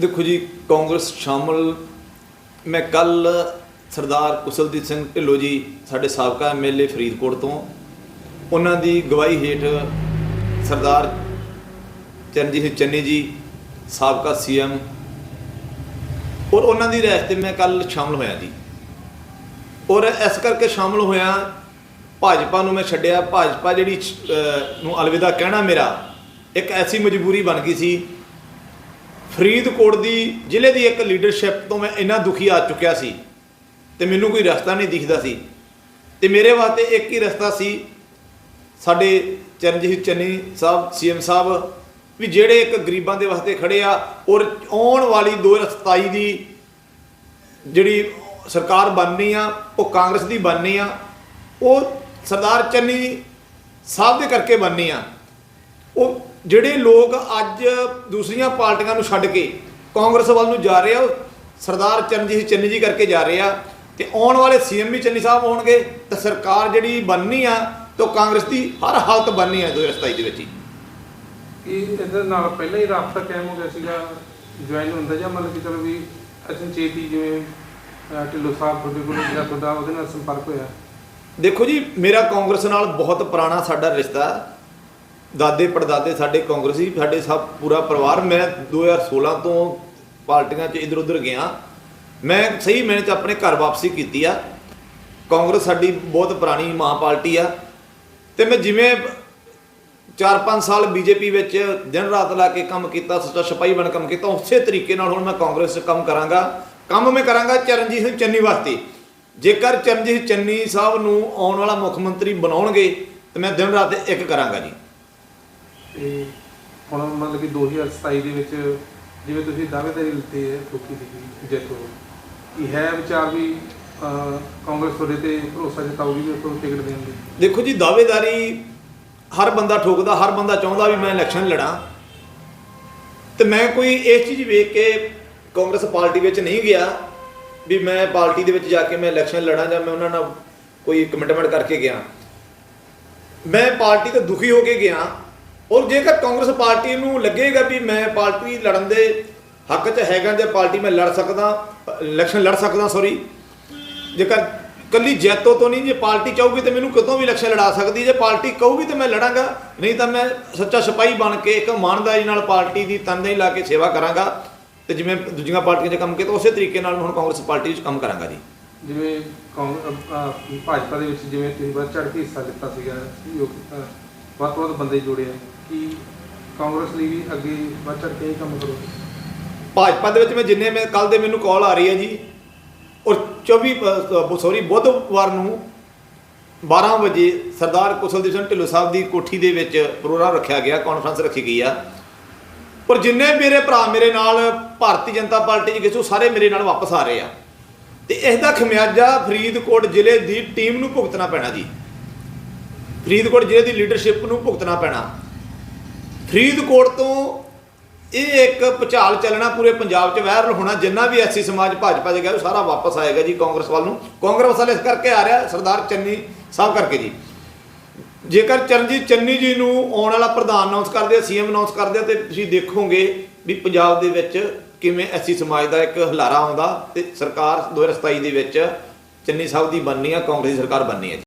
ਦੇਖੋ ਜੀ, ਕਾਂਗਰਸ ਸ਼ਾਮਲ, ਮੈਂ ਕੱਲ ਸਰਦਾਰ ਕੁਸ਼ਲਦੀਪ ਸਿੰਘ ਢਿੱਲੋਂ ਜੀ, ਸਾਡੇ ਸਾਬਕਾ ਐਮਐਲਏ ਫਰੀਦਕੋਟ ਤੋਂ, ਉਹਨਾਂ ਦੀ ਗਵਾਹੀ ਹੇਠ ਸਰਦਾਰ ਚਰਨਜੀਤ ਸਿੰਘ ਚੰਨੀ ਜੀ, ਸਾਬਕਾ ਸੀਐਮ ਔਰ ਉਹਨਾਂ ਦੀ ਰਿਹਾਇਸ਼ ਤੇ ਮੈਂ ਕੱਲ ਸ਼ਾਮਲ ਹੋਇਆ ਜੀ। ਔਰ ਇਸ ਕਰਕੇ ਸ਼ਾਮਲ ਹੋਇਆ, ਭਾਜਪਾ ਨੂੰ ਮੈਂ ਛੱਡਿਆ। ਭਾਜਪਾ ਜਿਹੜੀ ਨੂੰ ਅਲਵਿਦਾ ਕਹਿਣਾ ਮੇਰਾ, ਇੱਕ ਐਸੀ ਮਜਬੂਰੀ ਬਣ ਗਈ ਸੀ ਫਰੀਦਕੋਟ ਦੀ ਜ਼ਿਲ੍ਹੇ ਦੀ ਇੱਕ ਲੀਡਰਸ਼ਿਪ ਤੋਂ ਮੈਂ ਇੰਨਾ ਦੁਖੀ ਆ ਚੁੱਕਿਆ ਸੀ ਤੇ ਮੈਨੂੰ ਕੋਈ ਰਸਤਾ ਨਹੀਂ ਦਿਖਦਾ ਸੀ। ਤੇ ਮੇਰੇ ਵਾਸਤੇ ਇੱਕ ਹੀ ਰਸਤਾ ਸੀ ਸਾਡੇ ਚਰਨਜੀਤ ਚੰਨੀ ਸਾਹਿਬ ਸੀਐਮ ਸਾਹਿਬ, ਵੀ ਜਿਹੜੇ ਇੱਕ ਗਰੀਬਾਂ ਦੇ ਵਾਸਤੇ ਖੜੇ ਆ, ਔਰ ਆਉਣ ਵਾਲੀ 2027 ਦੀ ਜਿਹੜੀ ਸਰਕਾਰ ਬਣਨੀ ਆ, ਉਹ ਕਾਂਗਰਸ ਦੀ ਬਣਨੀ ਆ, ਉਹ ਸਰਦਾਰ ਚੰਨੀ ਸਾਹਿਬ ਦੇ ਕਰਕੇ ਬਣਨੀ ਆ। ਉਹ ਜਿਹੜੇ ਲੋਕ ਅੱਜ ਦੂਸਰੀਆਂ ਪਾਰਟੀਆਂ ਨੂੰ ਛੱਡ ਕੇ ਕਾਂਗਰਸ ਵੱਲ ਨੂੰ ਜਾ ਰਹੇ ਆ ਸਰਦਾਰ ਚਰਨਜੀਤ ਚੰਨੀ ਜੀ ਕਰਕੇ ਜਾ ਰਹੇ ਆ ਤੇ ਆਉਣ ਵਾਲੇ ਸੀਐਮ ਵੀ ਚੰਨੀ ਸਾਹਿਬ ਹੋਣਗੇ ਤੇ ਸਰਕਾਰ ਜਿਹੜੀ ਬਣਨੀ ਆ ਤੇ ਕਾਂਗਰਸ ਦੀ ਹਰ ਹਾਲਤ ਬਣਨੀ ਆ 2027 ਦੇ ਵਿੱਚ ਹੀ ਕਿ ਇਹਦੇ ਨਾਲ ਪਹਿਲਾਂ ਹੀ ਰਾਬਤਾ ਕਾਇਮ ਹੋ ਗਿਆ ਸੀਗਾ ਜੁਆਇਨ ਹੁੰਦਾ ਜਾਂ ਮਤਲਬ ਕਿ ਚਲੋ ਵੀ ਅਚਨਚੇਤ ਹੀ ਜਿਵੇਂ ਢਿੱਲੋਂ ਸਾਹਿਬ ਤੁਹਾਡੇ ਕੋਲ ਜਿਹੜਾ ਤੁਹਾਡਾ ਉਹਦੇ ਨਾਲ ਸੰਪਰਕ ਹੋਇਆ ਦੇਖੋ ਜੀ ਮੇਰਾ ਕਾਂਗਰਸ ਨਾਲ ਬਹੁਤ ਪੁਰਾਣਾ ਸਾਡਾ ਰਿਸ਼ਤਾ। ਦਾਦੇ ਪੜਦਾਦੇ ਸਾਡੇ ਕਾਂਗਰਸੀ ਸਾਡੇ ਸਭ ਪੂਰਾ ਪਰਿਵਾਰ, ਮੈਂ 2016 ਤੋਂ ਪਾਰਟੀਆਂ 'ਚ ਇਧਰ ਉਧਰ ਗਿਆ। ਮੈਂ ਸਹੀ ਮੈਨੇ ਚ ਆਪਣੇ ਘਰ ਵਾਪਸੀ ਕੀਤੀ ਆ। ਕਾਂਗਰਸ ਸਾਡੀ ਬਹੁਤ ਪੁਰਾਣੀ ਮਾਂ ਪਾਰਟੀ ਆ। ਤੇ ਮੈਂ ਜਿਵੇਂ 4-5 ਸਾਲ ਬੀਜੇਪੀ ਵਿੱਚ ਦਿਨ ਰਾਤ ਲਾ ਕੇ ਕੰਮ ਕੀਤਾ, ਸੱਚਾ ਸਿਪਾਹੀ ਬਣ ਕੰਮ ਕੀਤਾ, ਉਸੇ ਤਰੀਕੇ ਨਾਲ ਹੁਣ ਮੈਂ ਕਾਂਗਰਸ 'ਚ ਕੰਮ ਕਰਾਂਗਾ। ਕੰਮ ਮੈਂ ਕਰਾਂਗਾ ਚਰਨਜੀਤ ਸਿੰਘ ਚੰਨੀ ਵਾਸਤੇ। ਜੇਕਰ ਚਰਨਜੀਤ ਚੰਨੀ ਸਾਹਿਬ ਨੂੰ ਆਉਣ ਵਾਲਾ ਮੁੱਖ ਮੰਤਰੀ ਬਣਾਉਣਗੇ, ਤੇ ਮੈਂ ਦਿਨ ਰਾਤ ਇੱਕ ਕਰਾਂਗਾ ਜੀ। ਤੇ ਹੁਣ ਮਤਲਬ ਕਿ 2027 ਦੇ ਵਿੱਚ ਜਿਵੇਂ ਤੁਸੀਂ ਦਾਅਵੇਦਾਰੀ ਲਿੱਤੀ ਹੈ ਲੋਕੀ ਦੀ ਜਿੱਤੋ ਕੀ ਹੈ ਵਿਚਾਰ ਵੀ ਅਹ, ਕਾਂਗਰਸ ਤੁਹਾਡੇ ਤੇ ਭਰੋਸਾ ਜਤਾਊਗੀ ਵੀ ਤੁਹਾਨੂੰ ਟਿਕਟ ਦੇਣ ਦੀ? ਦੇਖੋ ਜੀ ਦਾਅਵੇਦਾਰੀ ਹਰ ਬੰਦਾ ਠੋਕਦਾ ਹਰ ਬੰਦਾ ਚਾਹੁੰਦਾ ਵੀ ਮੈਂ ਇਲੈਕਸ਼ਨ ਲੜਾਂ। ਤੇ ਮੈਂ ਕੋਈ ਇਸ ਚੀਜ਼ ਵੇਖ ਕੇ ਕਾਂਗਰਸ ਪਾਰਟੀ ਵਿੱਚ ਨਹੀਂ ਗਿਆ ਵੀ ਮੈਂ ਪਾਰਟੀ ਦੇ ਵਿੱਚ ਜਾ ਕੇ ਮੈਂ ਇਲੈਕਸ਼ਨ ਲੜਾਂ ਜਾਂ ਮੈਂ ਉਹਨਾਂ ਨਾਲ ਕੋਈ ਕਮਿਟਮੈਂਟ ਕਰਕੇ ਗਿਆ। ਮੈਂ ਪਾਰਟੀ ਤੋਂ ਦੁਖੀ ਹੋ ਕੇ ਗਿਆ ਔਰ ਜੇਕਰ ਕਾਂਗਰਸ ਪਾਰਟੀ ਨੂੰ ਲੱਗੇਗਾ ਵੀ ਮੈਂ ਪਾਰਟੀ ਲੜਨ ਦੇ ਹੱਕ 'ਚ ਹੈਗਾ ਜਾਂ ਪਾਰਟੀ ਮੈਂ ਲੜ ਸਕਦਾ ਇਲੈਕਸ਼ਨ ਲੜ ਸਕਦਾ ਸੌਰੀ ਜੇਕਰ ਕੱਲੀ ਜੈਤੋ ਤੋਂ ਨਹੀਂ, ਜੇ ਪਾਰਟੀ ਚਾਹੂਗੀ ਤੇ ਮੈਨੂੰ ਕਿਤੋਂ ਵੀ ਇਲੈਕਸ਼ਨ ਲੜਾ ਸਕਦੀ, ਜੇ ਪਾਰਟੀ ਕਹੂਗੀ ਤੇ ਮੈਂ ਲੜਾਂਗਾ, ਨਹੀਂ ਤਾਂ ਮੈਂ ਸੱਚਾ ਸਿਪਾਹੀ ਬਣ ਕੇ ਇੱਕ ਇਮਾਨਦਾਰੀ ਨਾਲ ਪਾਰਟੀ ਦੀ ਤਨਦੇਹੀ ਲਾ ਕੇ ਸੇਵਾ ਕਰਾਂਗਾ ਤੇ ਜਿਵੇਂ ਦੂਜੀਆਂ ਪਾਰਟੀਆਂ 'ਚ ਕੰਮ ਕੀਤਾ, ਉਸੇ ਤਰੀਕੇ ਨਾਲ ਹੁਣ ਕਾਂਗਰਸ ਪਾਰਟੀ 'ਚ ਕੰਮ ਕਰਾਂਗਾ ਜੀ। ਜਿਵੇਂ ਕਾਂਗਰਸ ਭਾਜਪਾ ਦੇ ਵਿੱਚ ਜਿਵੇਂ ਤੁਸੀਂ ਵਾਰ ਚੜ੍ਹ ਕੇ ਹਿੱਸਾ ਲਿੱਤਾ ਸੀਗਾ, ਸਹਿਯੋਗ ਵੱਧ ਤੋਂ ਵੱਧ ਬੰਦੇ ਜੋੜੇ ਆ, ਕਿ ਕਾਂਗਰਸ ਲਈ ਵੀ ਅੱਗੇ ਵੱਧ ਚੜ੍ਹ ਕੇ ਇਹ ਕੰਮ ਕਰੋ? ਭਾਜਪਾ ਦੇ ਵਿੱਚ ਮੈਂ ਜਿੰਨੇ ਮੈਂ ਕੱਲ ਦੇ ਮੈਨੂੰ ਕਾਲ ਆ ਰਹੀ ਹੈ ਜੀ, ਔਰ 24 ਸੌਰੀ ਬੁੱਧਵਾਰ ਨੂੰ 12 ਵਜੇ ਸਰਦਾਰ ਕੁਸ਼ਲਦੀਪ ਸਿੰਘ ਢਿੱਲੋਂ ਸਾਹਿਬ ਦੀ ਕੋਠੀ ਦੇ ਵਿੱਚ ਪ੍ਰੋਗਰਾਮ ਰੱਖਿਆ ਗਿਆ ਕਾਨਫਰੰਸ ਰੱਖੀ ਗਈ ਆ। ਔਰ ਜਿੰਨੇ ਮੇਰੇ ਭਰਾ ਮੇਰੇ ਨਾਲ ਭਾਰਤੀ ਜਨਤਾ ਪਾਰਟੀ 'ਚ ਗਏ ਸਾਰੇ ਮੇਰੇ ਨਾਲ ਵਾਪਸ ਆ ਰਹੇ ਆ। ਤੇ ਇਸ ਦਾ ਖਮਿਆਜਾ ਫਰੀਦਕੋਟ ਜ਼ਿਲ੍ਹੇ ਦੀ ਟੀਮ ਨੂੰ ਭੁਗਤਣਾ ਪੈਣਾ ਜੀ। ਫਰੀਦਕੋਟ ਜ਼ਿਲ੍ਹੇ ਦੀ ਲੀਡਰਸ਼ਿਪ ਨੂੰ ਭੁਗਤਣਾ ਪੈਣਾ। ਫਰੀਦਕੋਟ ਤੋਂ ਇਹ ਇੱਕ ਭੁਚਾਲ ਚੱਲਣਾ ਪੂਰੇ ਪੰਜਾਬ 'ਚ ਵਾਇਰਲ ਹੋਣਾ, ਜਿੰਨਾ ਵੀ ਐਸੀ ਸਮਾਜ, ਭਾਜਪਾ 'ਚ ਗਿਆ, ਉਹ ਸਾਰਾ ਵਾਪਸ ਆਏਗਾ ਜੀ ਕਾਂਗਰਸ ਵੱਲ ਨੂੰ। ਕਾਂਗਰਸ ਵੱਲ ਇਸ ਕਰਕੇ ਆ ਰਿਹਾ ਸਰਦਾਰ ਚੰਨੀ ਸਾਹਿਬ ਕਰਕੇ ਜੀ। ਜੇਕਰ ਚਰਨਜੀਤ ਚੰਨੀ ਜੀ ਨੂੰ ਆਉਣ ਵਾਲਾ ਪ੍ਰਧਾਨ ਅਨਾਉਂਸ ਕਰਦੇ ਆ ਸੀਐਮ ਅਨਾਉਂਸ ਕਰਦੇ ਆ ਤੇ ਤੁਸੀਂ ਦੇਖੋਗੇ ਵੀ ਪੰਜਾਬ ਦੇ ਵਿੱਚ ਕਿਵੇਂ ਐਸੀ ਸਮਾਜ ਦਾ ਇੱਕ ਹਲਾਰਾ ਆਉਂਦਾ ਤੇ ਸਰਕਾਰ 2027 ਦੇ ਵਿੱਚ ਚੰਨੀ ਸਾਹਿਬ ਦੀ ਬਣਨੀ ਆ, ਕਾਂਗਰਸ ਦੀ ਸਰਕਾਰ ਬਣਨੀ ਹੈ ਜੀ।